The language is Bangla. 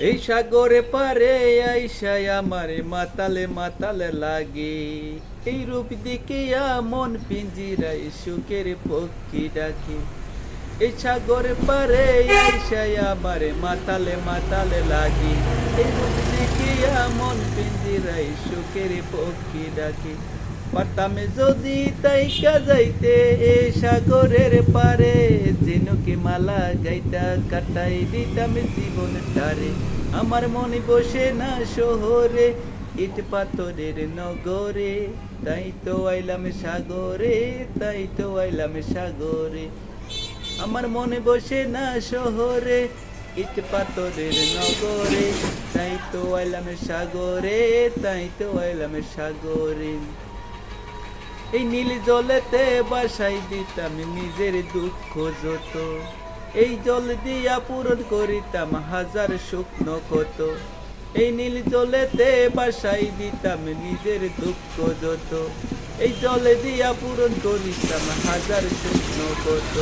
এই সাগরে পারে আইসায় আমারে মাতালে মাতালে লাগে। এই রূপ দিকে মন পিঞ্জিরাই সুখের পক্ষী ডাকে। এই সাগরে পারে আইসায় আমারে মাতালে মাতালে লাগে। এই রূপ দিকে মন পিঞ্জিরাই সুখের পক্ষী ডাকে। পারতাম যদি তাইকা যাইতে এ সাগরের পারে মালা গাইতা, কাটাই দিতাম জীবন তারে আমার মনে বসে না শহরে, ইট পাথরের নগরে। তাই তো আইলাম সাগরে, তাই তো আইলাম সাগরে। আমার মনে বসে না শহরে, ইট পাথরের নগরে। তাই তো আইলাম সাগরে, তাই তো আইলাম সাগরে। এই নীল জলেতে বাসাই দিতাম, নিজের দুঃখ যত। এই জল দিয়া পূরণ করিতাম, হাজার শুকনো কত। এই নীল জলেতে বাসাই দিতাম, নিজের দুঃখ যত। এই জল দিয়া পূরণ করিতাম, হাজার শুকনো কত।